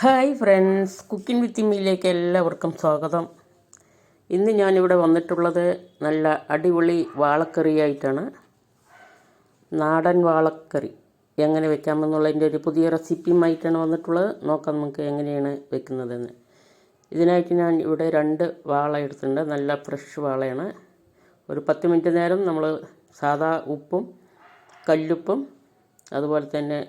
Hi friends cooking with മീയിലേക്ക് എല്ലാവർക്കും സ്വാഗതം. ഇന്ന് ഞാനിവിടെ വന്നിട്ടുള്ളത് നല്ല അടിപൊളി വാളക്കറിയായിട്ടാണ്. നാടൻ വാളക്കറി. എങ്ങനെ വെക്കാമെന്നുള്ളതിന്റെ ഒരു പുതിയ റെസിപ്പിയുമായിട്ടാണ് വന്നിട്ടുള്ളത്. നോക്കാം നമുക്ക് എങ്ങനെയാണ് വെക്കുന്നതെന്ന്. ഇതിനായിട്ട് ഞാൻ ഇവിടെ രണ്ട് വാള എടുത്തിട്ടുണ്ട്. നല്ല ഫ്രഷ് വാളയാണ്. ഒരു പത്ത് മിനിറ്റ് നേരം നമ്മൾ സാധാ ഉപ്പും കല്ലുപ്പും അതുപോലെ തന്നെ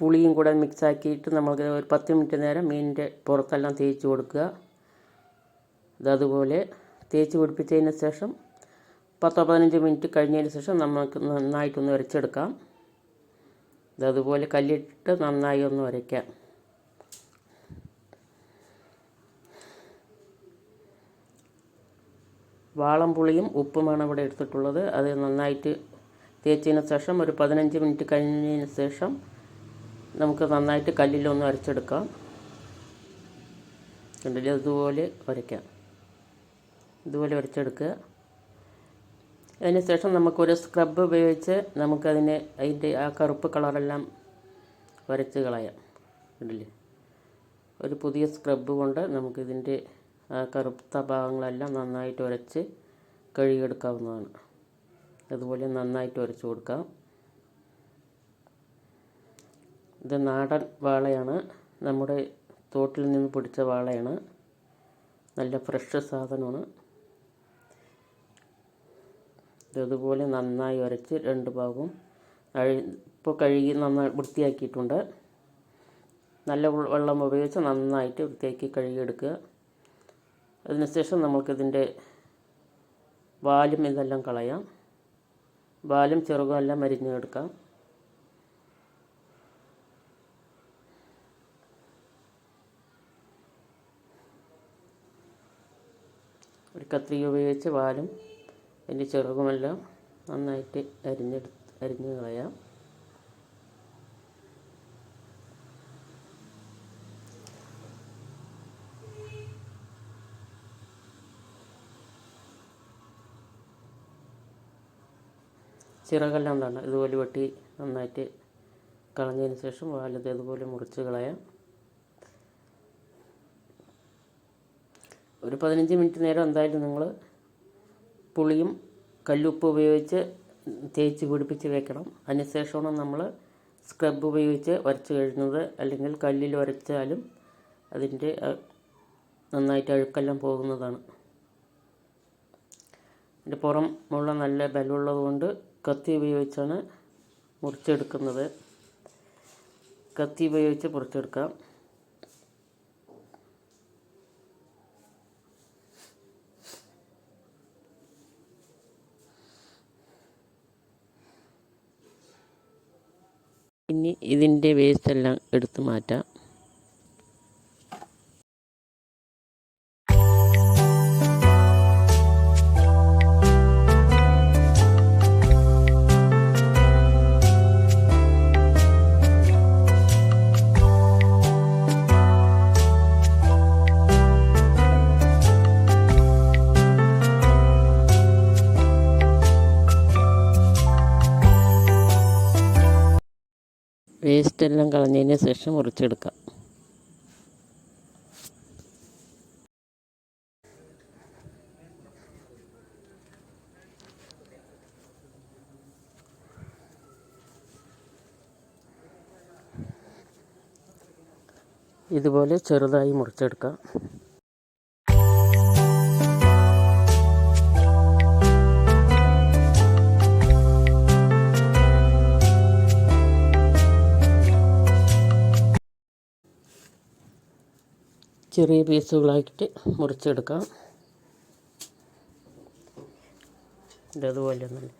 പുളിയും കൂടെ മിക്സാക്കിയിട്ട് നമുക്ക് ഒരു പത്ത് മിനിറ്റ് നേരം മീനിന്റെ പുറത്തെല്ലാം തേച്ച് കൊടുക്കുക. ഇതതുപോലെ തേച്ച് പിടിപ്പിച്ചതിന് ശേഷം പത്തോ പതിനഞ്ച് മിനിറ്റ് കഴിഞ്ഞതിന് ശേഷം നമുക്ക് നന്നായിട്ടൊന്ന് ഉരച്ചെടുക്കാം ഇതതുപോലെ കല്ലിട്ട് നന്നായി ഒന്ന് ഉരയ്ക്കാം വാളംപുളിയും ഉപ്പുമാണ് ഇവിടെ എടുത്തിട്ടുള്ളത്. അത് നന്നായിട്ട് തേച്ചതിന് ശേഷം ഒരു പതിനഞ്ച് മിനിറ്റ് കഴിഞ്ഞതിന് ശേഷം നമുക്ക് നന്നായിട്ട് കല്ലിലൊന്ന് അരച്ചെടുക്കാം. കണ്ടില്ല? ഇതുപോലെ വരയ്ക്കാം. ഇതുപോലെ വരച്ചെടുക്കുക. അതിന് ശേഷം നമുക്കൊരു സ്ക്രബ് ഉപയോഗിച്ച് നമുക്കതിനെ അതിന്റെ ആ കറുപ്പ് കളറെല്ലാം വരച്ച് കളയാം. കണ്ടില്ലേ? ഒരു പുതിയ സ്ക്രബ് കൊണ്ട് നമുക്കിതിന്റെ ആ കറുത്ത ഭാഗങ്ങളെല്ലാം നന്നായിട്ട് ഉരച്ച് കഴുകിയെടുക്കാവുന്നതാണ്. അതുപോലെ നന്നായിട്ട് ഉരച്ച് കൊടുക്കാം. ഇത് നാടൻ വാളയാണ്. നമ്മുടെ തോട്ടിൽ നിന്ന് പിടിച്ച വാളയാണ്. നല്ല ഫ്രഷ് സാധനമാണ്. ഇതുപോലെ നന്നായി ഉരച്ച് രണ്ട് ഭാഗവും കഴി ഇപ്പോൾ കഴുകി നന്നായി വൃത്തിയാക്കിയിട്ടുണ്ട്. നല്ല വെള്ളം ഉപയോഗിച്ച് നന്നായിട്ട് വൃത്തിയാക്കി കഴുകിയെടുക്കുക. അതിനുശേഷം നമുക്കിതിന്റെ വാലും ഇതെല്ലാം കളയാം. വാലും ചെറുകും എല്ലാം അരിഞ്ഞെടുക്കാം. ഒരു കത്രിക ഉപയോഗിച്ച് വാലും അതിന്റെ ചെറുകുമെല്ലാം നന്നായിട്ട് അരിഞ്ഞെടുത്ത് അരിഞ്ഞ് കളയാം. ചിറകെല്ലാം തന്നെ ഇതുപോലെ വെട്ടി നന്നായിട്ട് കളഞ്ഞതിന് ശേഷം വാലത് ഇതുപോലെ മുറിച്ച് കളയാം. ഒരു പതിനഞ്ച് മിനിറ്റ് നേരം എന്തായാലും നിങ്ങൾ പുളിയും കല്ലുപ്പ് ഉപയോഗിച്ച് തേച്ച് പിടിപ്പിച്ച് വെക്കണം. അതിനുശേഷമാണ് നമ്മൾ സ്ക്രബ് ഉപയോഗിച്ച് ഉരച്ച് കഴിയുന്നത് അല്ലെങ്കിൽ കല്ലിൽ ഉരച്ചാലും അതിന്റെ നന്നായിട്ട് അഴുക്കെല്ലാം പോകുന്നതാണ്. അതിന്റെ പുറം മുള്ള നല്ല ബലമുള്ളത് കൊണ്ട് കത്തി ഉപയോഗിച്ചാണ് മുറിച്ചെടുക്കുന്നത്. കത്തി ഉപയോഗിച്ച് മുറിച്ചെടുക്കാം. ഇനി ഇതിന്റെ വേസ്റ്റ് എല്ലാം എടുത്തു മാറ്റാം. വേസ്റ്റ് എല്ലാം കളഞ്ഞതിന് ശേഷം മുറിച്ചെടുക്കാം. ഇതുപോലെ ചെറുതായി മുറിച്ചെടുക്കാം. ചെറിയ പീസുകളായിട്ട് മുറിച്ചെടുക്കാം. ഇതതുപോലെ ഒന്നും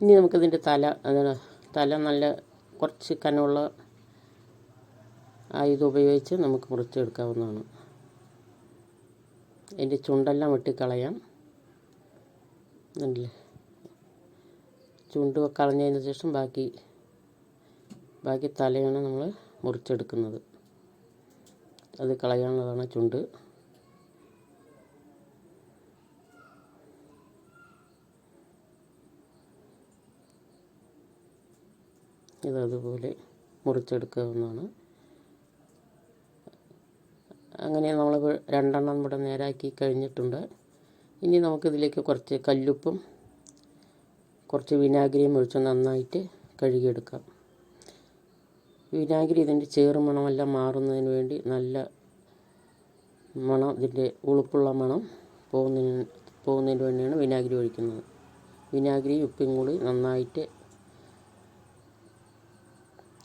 ഇനി നമുക്കിതിന്റെ തല അതാണ് തല നല്ല കുറച്ച് കനമുള്ള ആയുധം ഉപയോഗിച്ച് നമുക്ക് മുറിച്ചെടുക്കാവുന്നതാണ്. അതിന്റെ ചുണ്ടെല്ലാം വെട്ടിക്കളയാം. ഉണ്ടല്ലേ ചുണ്ട് കളഞ്ഞതിന് ശേഷം ബാക്കി ബാക്കി തലയാണ് നമ്മൾ മുറിച്ചെടുക്കുന്നത്. അത് കളയാനുള്ളതാണ് ചുണ്ട്. ഇതതുപോലെ മുറിച്ചെടുക്കാവുന്നതാണ്. അങ്ങനെ നമ്മൾ രണ്ടെണ്ണം ഇവിടെ നേരാക്കി കഴിഞ്ഞിട്ടുണ്ട്. ഇനി നമുക്കിതിലേക്ക് കുറച്ച് കല്ലുപ്പും കുറച്ച് വിനാഗിരിയും ഒഴിച്ച് നന്നായിട്ട് കഴുകിയെടുക്കാം. വിനാഗിരി ഇതിന്റെ ചേറ് മണമെല്ലാം മാറുന്നതിന് വേണ്ടി നല്ല മണം ഇതിന്റെ ഉളുപ്പുള്ള മണം പോകുന്നതിന് പോകുന്നതിന് വേണ്ടിയാണ് വിനാഗിരി ഒഴിക്കുന്നത്. വിനാഗിരി ഉപ്പും കൂടി നന്നായിട്ട്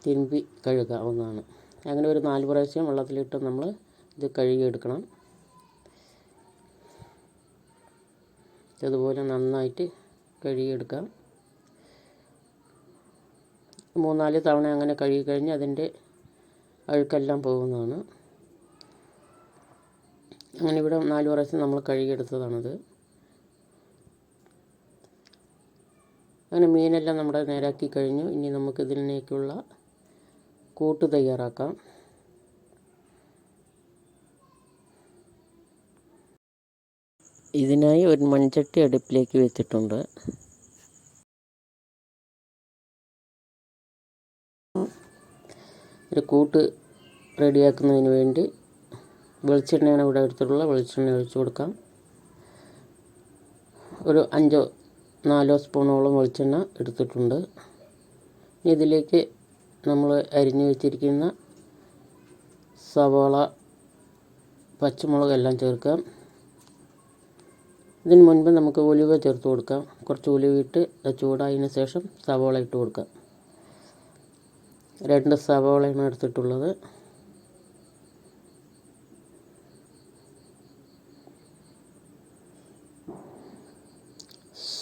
തിരുമ്പി കഴുകാവുന്നതാണ്. അങ്ങനെ ഒരു നാല് പ്രാവശ്യം വെള്ളത്തിലിട്ട് നമ്മൾ ഇത് കഴുകിയെടുക്കണം. ഇതുപോലെ നന്നായിട്ട് കഴുകിയെടുക്കാം. മൂന്നാൽ തവണ അങ്ങനെ കഴുകി കഴിഞ്ഞ് അതിന്റെ അഴുക്കെല്ലാം പോകുന്നതാണ്. അങ്ങനെ ഇവിടെ നാല് പ്രാവശ്യം നമ്മൾ കഴുകിയെടുത്തതാണത്. അങ്ങനെ മീനെല്ലാം നമ്മുടെ നേരാക്കി കഴിഞ്ഞു. ഇനി നമുക്ക് ഇതിനേക്കുള്ള കൂട്ട് തയ്യാറാക്കാം. ഇതിനായി ഒരു മൺചട്ടി അടുപ്പിലേക്ക് വെച്ചിട്ടുണ്ട്. ഒരു കൂട്ട് റെഡിയാക്കുന്നതിന് വേണ്ടി വെളിച്ചെണ്ണയാണ് ഇവിടെ എടുത്തിട്ടുള്ളത്. വെളിച്ചെണ്ണ ഒഴിച്ചു കൊടുക്കാം. ഒരു അഞ്ചോ നാലോ സ്പൂണോളം വെളിച്ചെണ്ണ എടുത്തിട്ടുണ്ട്. ഇതിലേക്ക് നമ്മൾ അരിഞ്ഞു വെച്ചിരിക്കുന്ന സവാള പച്ചമുളക് എല്ലാം ചേർക്കാം. ഇതിന് മുൻപ് നമുക്ക് ഉലുവ ചേർത്ത് കൊടുക്കാം. കുറച്ച് ഒലിവ് ഇട്ട് ചൂടായതിന് ശേഷം സവോള ഇട്ട് കൊടുക്കാം. രണ്ട് സവോളയാണ് എടുത്തിട്ടുള്ളത്.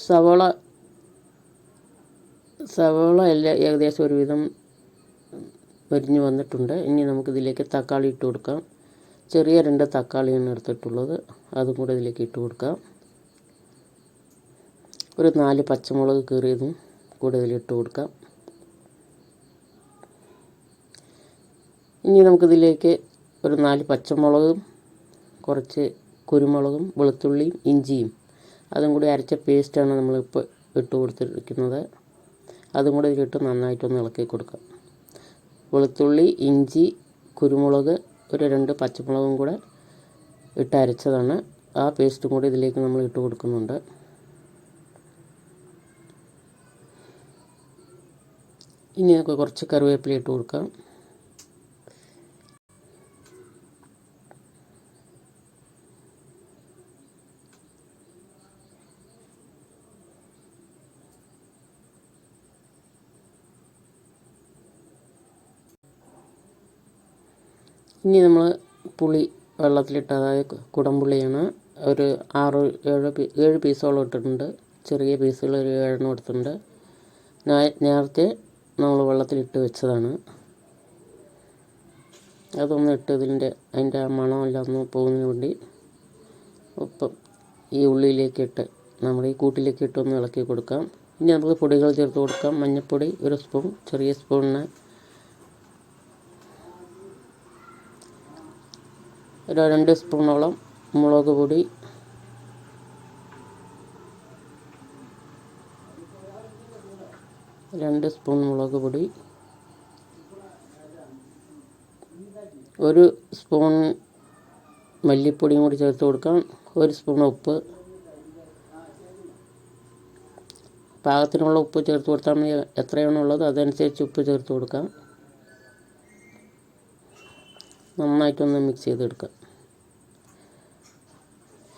സവോള സവോള എല്ലാം ഏകദേശം ഒരുവിധം വരിഞ്ഞ് വന്നിട്ടുണ്ട്. ഇനി നമുക്കിതിലേക്ക് തക്കാളി ഇട്ട് കൊടുക്കാം. ചെറിയ രണ്ട് തക്കാളിയാണ് എടുത്തിട്ടുള്ളത്. അതും കൂടെ ഇതിലേക്ക് ഇട്ട് കൊടുക്കാം. ഒരു നാല് പച്ചമുളക് കീറിയതും കൂടെ ഇതിലിട്ട് കൊടുക്കാം. ഇനി നമുക്കിതിലേക്ക് ഒരു നാല് പച്ചമുളകും കുറച്ച് കുരുമുളകും വെളുത്തുള്ളിയും ഇഞ്ചിയും അതും കൂടി അരച്ച പേസ്റ്റാണ് നമ്മളിപ്പോൾ ഇട്ട് കൊടുത്തിരിക്കുന്നത്. അതും കൂടി ഇതിലിട്ട് നന്നായിട്ടൊന്ന് ഇളക്കി കൊടുക്കാം. വെളുത്തുള്ളി ഇഞ്ചി കുരുമുളക് ഒരു രണ്ട് പച്ചമുളകും കൂടെ ഇട്ട് അരച്ചതാണ്. ആ പേസ്റ്റും കൂടി ഇതിലേക്ക് നമ്മൾ ഇട്ട് കൊടുക്കുന്നുണ്ട്. ഇനി നമുക്ക് കുറച്ച് കറിവേപ്പില ഇട്ട് കൊടുക്കാം. ഇനി നമ്മൾ പുളി വെള്ളത്തിലിട്ട് അതായത് കുടംപുളിയാണ് ഒരു ആറ് ഏഴ് ഏഴ് പീസോളം ഇട്ടിട്ടുണ്ട്. ചെറിയ പീസുകൾ ഒരു ഏഴെണ്ണം എടുത്തിട്ടുണ്ട്. നേരത്തെ നമ്മൾ വെള്ളത്തിലിട്ട് വെച്ചതാണ്. അതൊന്ന് ഇട്ട് ഇതിന്റെ അതിന്റെ മണമെല്ലാം ഒന്ന് പോകുന്നതിന് വേണ്ടി ഒപ്പം ഈ ഉള്ളിയിലേക്ക് ഇട്ട് ഈ കൂട്ടിലേക്ക് ഇട്ട് ഒന്ന് ഇളക്കി കൊടുക്കാം. ഇനി നമുക്ക് പൊടികൾ ചേർത്ത് കൊടുക്കാം. മഞ്ഞൾപ്പൊടി ഒരു സ്പൂൺ ചെറിയ സ്പൂണിന് ഒരു രണ്ട് സ്പൂണോളം മുളക് പൊടി രണ്ട് സ്പൂൺ മുളക് പൊടി. ഒരു സ്പൂൺ മല്ലിപ്പൊടിയും കൂടി ചേർത്ത് കൊടുക്കാം. ഒരു സ്പൂൺ ഉപ്പ്. പാകത്തിനുള്ള ഉപ്പ് ചേർത്ത് കൊടുത്താൽ മതി. എത്രയാണോ ഉള്ളത് അതനുസരിച്ച് ഉപ്പ് ചേർത്ത് കൊടുക്കാം. നന്നായിട്ടൊന്ന് മിക്സ് ചെയ്തെടുക്കാം.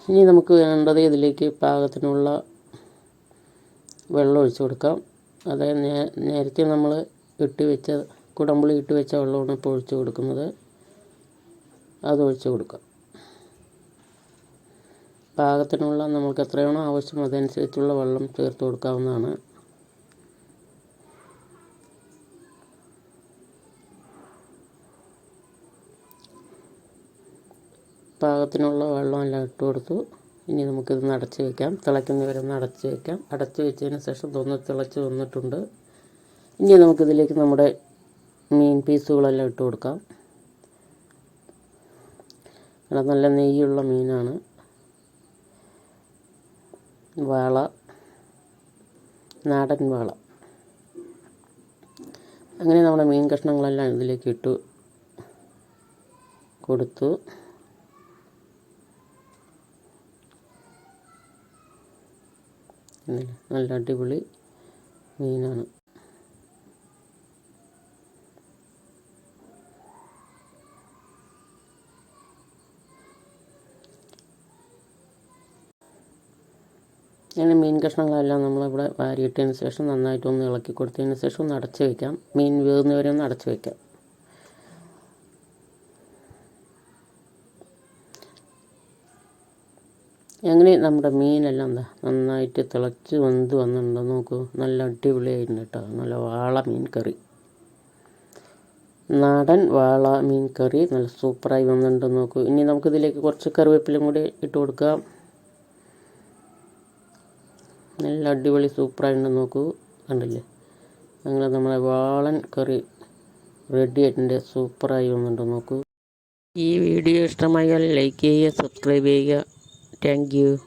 ഇനി നമുക്ക് വേണ്ടത് ഇതിലേക്ക് പാകത്തിനുള്ള വെള്ളം ഒഴിച്ച് കൊടുക്കാം. നേ നേരത്തെ നമ്മൾ ഇട്ട് വെച്ച കുടമ്പുളി ഇട്ട് വെച്ച വെള്ളമാണ് ഇപ്പോൾ ഒഴിച്ച് കൊടുക്കുന്നത്. അത് ഒഴിച്ച് കൊടുക്കാം പാകത്തിനുള്ള നമുക്ക് എത്രയാണോ ആവശ്യം അതനുസരിച്ചുള്ള വെള്ളം ചേർത്ത് കൊടുക്കാവുന്നതാണ്. പാകത്തിനുള്ള വെള്ളമെല്ലാം ഇട്ട് കൊടുത്തു. ഇനി നമുക്കിത് അടച്ച് വയ്ക്കാം തിളയ്ക്കുന്ന വരെ ഒന്ന് അടച്ച് വയ്ക്കാം അടച്ച് വെച്ചതിന് ശേഷം തൊന്ന് തിളച്ച് വന്നിട്ടുണ്ട്. ഇനി നമുക്കിതിലേക്ക് നമ്മുടെ മീൻ പീസുകളെല്ലാം ഇട്ട് കൊടുക്കാം. ഇവിടെ നല്ല നെയ്യുള്ള മീനാണ്. വാള നാടൻ വാള. അങ്ങനെ നമ്മുടെ മീൻ കഷ്ണങ്ങളെല്ലാം ഇതിലേക്ക് ഇട്ടു കൊടുത്തു. നല്ല അടിപൊളി മീനാണ്. അങ്ങനെ മീൻ കഷ്ണങ്ങളെല്ലാം നമ്മളിവിടെ വാരിയിട്ടതിന് ശേഷം നന്നായിട്ടൊന്ന് ഇളക്കി കൊടുത്തതിന് ശേഷം ഒന്ന് അടച്ച് വയ്ക്കാം മീൻ വേകുന്നവരെ ഒന്ന് അടച്ച് വയ്ക്കാം അങ്ങനെ നമ്മുടെ മീനെല്ലാം നന്നായിട്ട് തിളച്ച് വെന്ത് വന്നിട്ടുണ്ടോ. നോക്കൂ നല്ല അടിപൊളിയായിരുന്നു കേട്ടോ നല്ല വാള മീൻ കറി. നാടൻ വാള മീൻ കറി നല്ല സൂപ്പറായി വന്നിട്ടുണ്ട്. നോക്കൂ ഇനി നമുക്കിതിലേക്ക് കുറച്ച് കറിവേപ്പിലും കൂടി ഇട്ട് കൊടുക്കാം. നല്ല അടിപൊളി സൂപ്പറായിട്ടുണ്ട്. നോക്കൂ കണ്ടില്ലേ? അങ്ങനെ നമ്മുടെ വാളൻ കറി റെഡി ആയിട്ടുണ്ട്. സൂപ്പറായി വന്നിട്ടുണ്ട്. നോക്കൂ. ഈ വീഡിയോ ഇഷ്ടമായാൽ ലൈക്ക് ചെയ്യുക സബ്സ്ക്രൈബ് ചെയ്യുക. thank you.